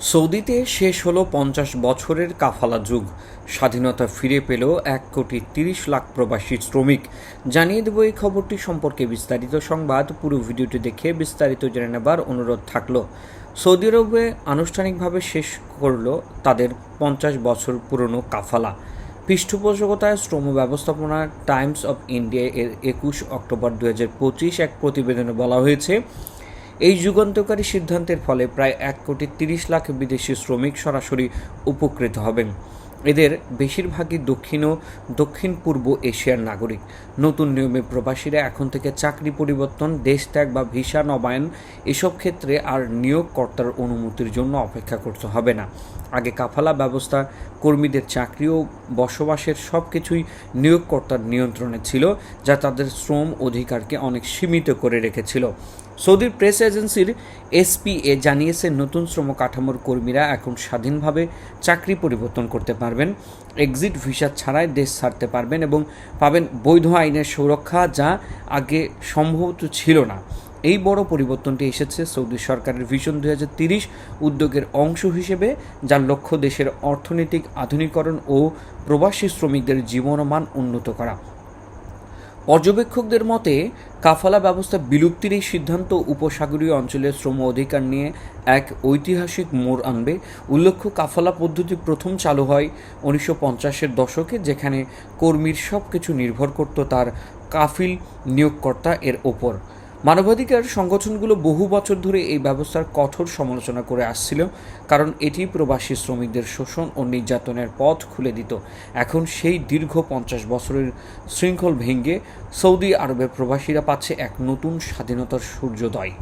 সৌদিতে শেষ হলো পঞ্চাশ বছরের কাফালা যুগ। স্বাধীনতা ফিরে পেল এক কোটি তিরিশ লাখ প্রবাসী শ্রমিক। জানিয়ে দেব এই খবরটি সম্পর্কে বিস্তারিত সংবাদ। পুরো ভিডিওটি দেখে বিস্তারিত জেনে নেবার অনুরোধ থাকল। সৌদি আরবে আনুষ্ঠানিকভাবে শেষ করল তাদের পঞ্চাশ বছর পুরনো কাফালা। পৃষ্ঠপোষকতায় শ্রম ব্যবস্থাপনা টাইমস অফ ইন্ডিয়া এর একুশ অক্টোবর দু এক প্রতিবেদনে বলা হয়েছে এই যুগান্তকারী সিদ্ধান্তের ফলে প্রায় এক কোটি তিরিশ লাখ বিদেশি শ্রমিক সরাসরি উপকৃত হবেন। এদের বেশিরভাগই দক্ষিণ ও দক্ষিণ পূর্ব এশিয়ার নাগরিক। নতুন নিয়মে প্রবাসীরা এখন থেকে চাকরি পরিবর্তন, দেশ ত্যাগ বা ভিসা, নবায়ন এসব ক্ষেত্রে আর নিয়োগকর্তার অনুমতির জন্য অপেক্ষা করতে হবে না। আগে কাফালা ব্যবস্থা, কর্মীদের চাকরি ও বসবাসের সব কিছুই নিয়োগকর্তার নিয়ন্ত্রণে ছিল, যা তাদের শ্রম অধিকারকে অনেক সীমিত করে রেখেছিল। সৌদির প্রেস এজেন্সির এসপিএ জানিয়েছে, নতুন শ্রম কাঠামোর কর্মীরা এখন স্বাধীনভাবে চাকরি পরিবর্তন করতে পারবেন, এক্সিট ভিসা ছাড়াই দেশ ছাড়তে পারবেন এবং পাবেন বৈধ আইনের সুরক্ষা যা আগে সম্ভবত ছিল না। এই বড় পরিবর্তনটি এসেছে সৌদি সরকারের ভিশন দুই উদ্যোগের অংশ হিসেবে, যার লক্ষ্য দেশের অর্থনৈতিক আধুনিকরণ ও প্রবাসী শ্রমিকদের জীবনমান উন্নত করা। পর্যবেক্ষকদের মতে, কাফালা ব্যবস্থা বিলুপ্তির এই সিদ্ধান্ত উপসাগরীয় অঞ্চলের শ্রম অধিকার নিয়ে এক ঐতিহাসিক মোড় আনবে। উল্লেখ্য, কাফালা পদ্ধতি প্রথম চালু হয় উনিশশো পঞ্চাশের দশকে, যেখানে কর্মীর সব কিছু নির্ভর করত তার কাফিল নিয়োগকর্তা এর ওপর। মানবাধিকার সংগঠনগুলো বহু বছর ধরে এই ব্যবস্থার কঠোর সমালোচনা করে আসছিল, কারণ এটি প্রবাসী শ্রমিকদের শোষণ ও নির্যাতনের পথ খুলে দিত। এখন সেই দীর্ঘ পঞ্চাশ বছরের শৃঙ্খল ভেঙে সৌদি আরবের প্রবাসীরা পাচ্ছে এক নতুন স্বাধীনতার সূর্যোদয়।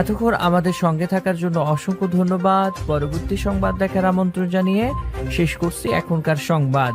এতক্ষণ আমাদের সঙ্গে থাকার জন্য অসংখ্য ধন্যবাদ। পরবর্তী সংবাদ দেখার আমন্ত্রণ জানিয়ে শেষ করছি এখনকার সংবাদ।